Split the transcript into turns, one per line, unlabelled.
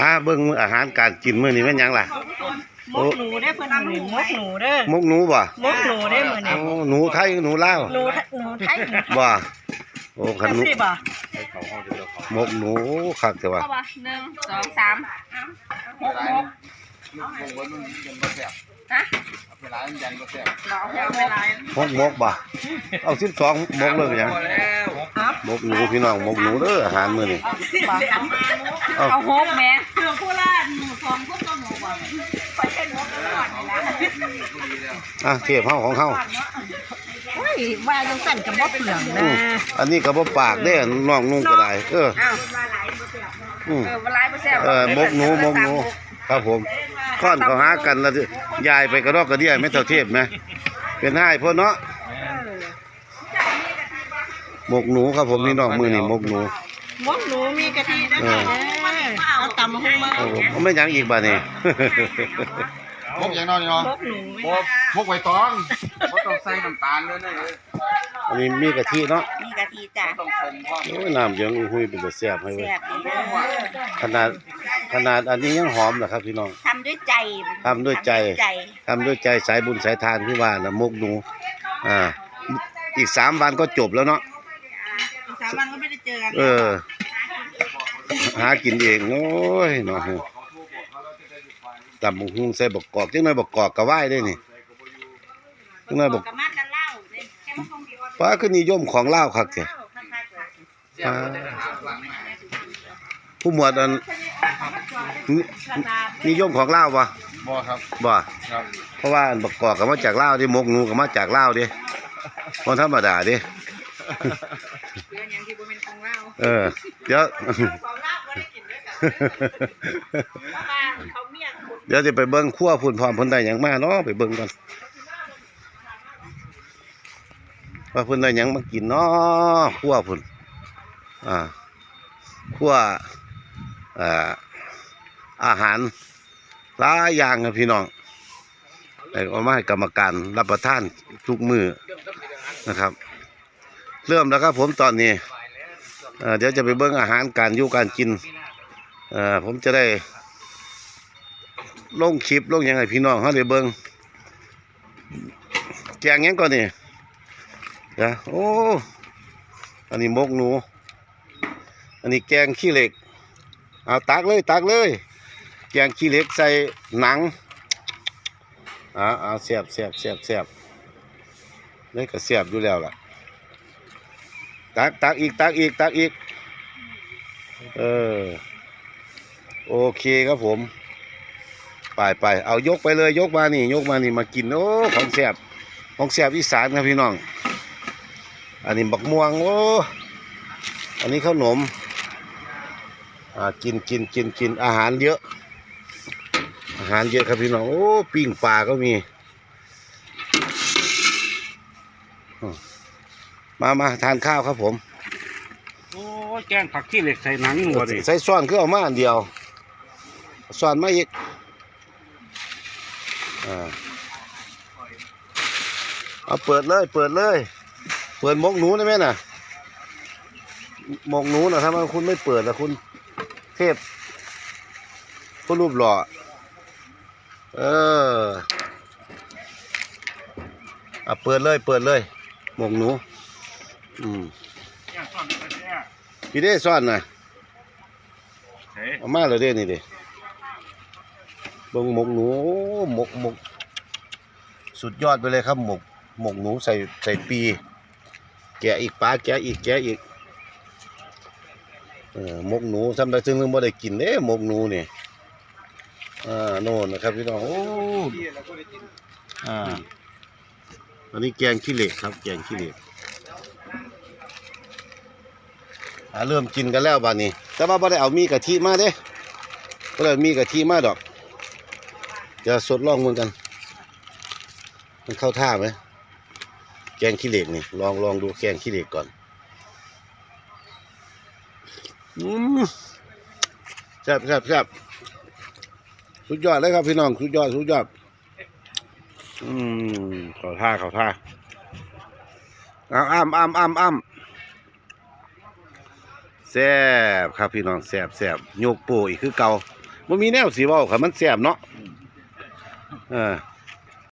อ่าเบิ่งอาหารการกินมื้อนี้แม่นหยังล่ะ
มกหนูได้อเพิ่นเอาหนูมกหนูเด้อ
มกหนูบ่
มกหนูได้อมื้อ
โอ้
นี้
หนูไทยหนูลาว
หนูหนูไทยหนู
บ่โอ้คันหนู
สิบ่
มกหนูคักแต่ว่า
เข้ามาหนึ่งสองสามหกหก
ลูกวงบนมันยันบ่แซ่บ
ฮะ
เอาเวลามันยันบ่แซ่บ
เราเอาเวลา
หกมกบ่เอา12มกเลยหยัง
พอแล้ว
มกหนูพี่น้องมกหนูเด้ออาหารมื้อนี้
บ่
เอา
เอาหกแม่
เครื่องโคราชหนูทองพวกต้นหนูบ่
ไปเป็นหกตลอดนี่ละ
อะเทียบเฮาของเฮา
โอ้ยว่าจังสั่นก็บ่เปลืองนะ
อืมอันนี้ก็บ่ปากเด้อน้องนุ่งก็ได้เออ
อ้าว
อืม
เออเวลาไม่แซ่บ
เออมกหนูมกหนูครับผมค่อนเขาหากันแล้วสิยายไปกระดอกกระเดี่ยไม่เท่าเทพนะเป็นให้พ่อเนาะ มกหนูครับผมนี่น้องมือนี่มกหนู
มกหนูมีกะทิด้วย
เออ
ค่ะเอาตำหุ้งมา
โอ้โหเอาไม่หยังอีกบ่นี่
พกอย่างน้อยเนาะ
มกหนู
พกพกไว้ตองบ่ต้องใส่น้ำตาลเลยนะเลย
อันนี้มีกะทิเนาะ
มีกะทิจ้ะ
ต้องสมพร้อม
โอ้ยน้ำยังอุ้ยเป็นแต่แซ่บให้เว้ย
แซ่บดีเด้อ
ขนาดขนาดอันนี้ยังหอมนะครับพี่น้อง
ทำด้วยใจ
ทำด้วยใจ
ใจ
ทำด้วยใจสายบุญสายทานที่ว่านะมกหนู อ่า อีกสามวันก็จบแล้วเนาะ
อีก สามวันก็ไม่ได้เจอกัน
เออ หากินเองโอ้ยเนาะตำบักหุ่งใส่บักกอกจังหน่อยบักกอกก็ไหว้ได้นี่จังหน่อยบัก
กะมากันเล่าเด้แค่มาคงสิออด
ป้าคือนิยมของลาวคักแท้
เล่าคักๆล่ะ
แซ่บบ่ได้หาหลังมา
ผู้หมวดอันนิ
ขนาด
นิยมของลาวบ่
บ่ครับ
บ่
ครับ
เพราะว่าอันบักกอกก็มาจากลาวเดิมกหนูก็มาจากลาวเดิบ่ธรรมดาเดิ
เราเอ
อ เดี๋ยว
ของลาบบ่ได้กินด้วยกันเพราะว่าเขาเมียคน
เดี๋ยวจะไปเบิ่งครัวพุ่นพร้อมเพิ่นได้หยังมาเนาะไปเบิ่งกันว่าเพิ่นได้หยังมากินเนาะครัวพุ่นอ่าครัวอ่าอาหารหลายอย่างครับพี่น้องได้เอามาให้กรรมการรับประทานทุกมื้อนะครับ เริ่มแล้วครับผมตอนนี้ เดี๋ยวจะไปเบิ่งอาหารการอยู่การกินอ่อผมจะได้ลงคลิปลงยังไงพี่น้องเขาได้เบิ่งแกงยังก่อนนี่เดี๋ยวโอ้อันนี้มกหนู อันนี้แกงขี้เหล็ก เอาตักเลยตักเลย แกงขี้เหล็กใส่หนังอ่าเอาเสียบเสียบเสียบเสียบนี่ก็เสียบอยู่แล้วล่ะ ตักตักอีกตักอีกตักอีก เออ โอเคครับผม ไปไปเอายกไปเลยยกมานี่ ยกมานี่มากิน โอ้ของแสบของแสบอีสานครับพี่น้อง อันนี้บักม่วงโอ้อันนี้ข้าวหนมอ่ากินกินกินกินอาหารเยอะ อาหารเยอะครับพี่น้องโอ้ปิ้งปลาก็มีอ มมามาทานข้าวครับผม
โอ้ยแกงผักที่เหล็กใส่หนังหมดเลย
ใส่ซ้อนคือเอามาอันเดียวซ้อนมาอีกอ่าเอาเปิดเลยเปิดเลย เปิดหมกหนูได้ไหมน่ะหมกหนูนะถ้ามันคุณไม่เปิดนะคุณเทพคุณรูปหล่อเออเอาเปิดเลยเปิดเลยหมกหนู อืมพี่ได้ซ่อนหน่อย
เฮ้ย
เอามาเลยเด้นี่เด้เบิ่งหมกหนูโอ้หมกหมก สุดยอดไปเลยครับหมกหมกหนูใส่ใส่ปี แกะอีกปลาแกะอีกแกะอีกเออหมกหนูทำได้ซึ่งนึงบ่ได้กินเด้หมกหนูนี่อ่าโน่นนะครับพี่น้องโอ้อ่าอันนี้แกงขี้เหล็กครับ แกงขี้เหล็กอ่า เริ่มกินกันแล้วบ้านนี้ แต่ว่าบ่ได้เอามีกะทิมาเด้บ่ได้เอามีกะทิมาดอก จะสดลองเหมือนกัน มันเข้าท่าไหมแกงขี้เหล็กนี่ลองลองดูแกงขี้เหล็กก่อนอืมแซ่บแซ่บแซ่บสุดยอดเลยครับพี่น้องสุดยอดสุดยอดอืมเข้าท่าเข้าท่าเอามอ้ำอ้ำอ้ำอ้ำ แซบครับพี่น้องแซบแซบโยกโปอีกคือเก่าบ่มีแนวสีเว้าค่ะมันแซบเนาะเออ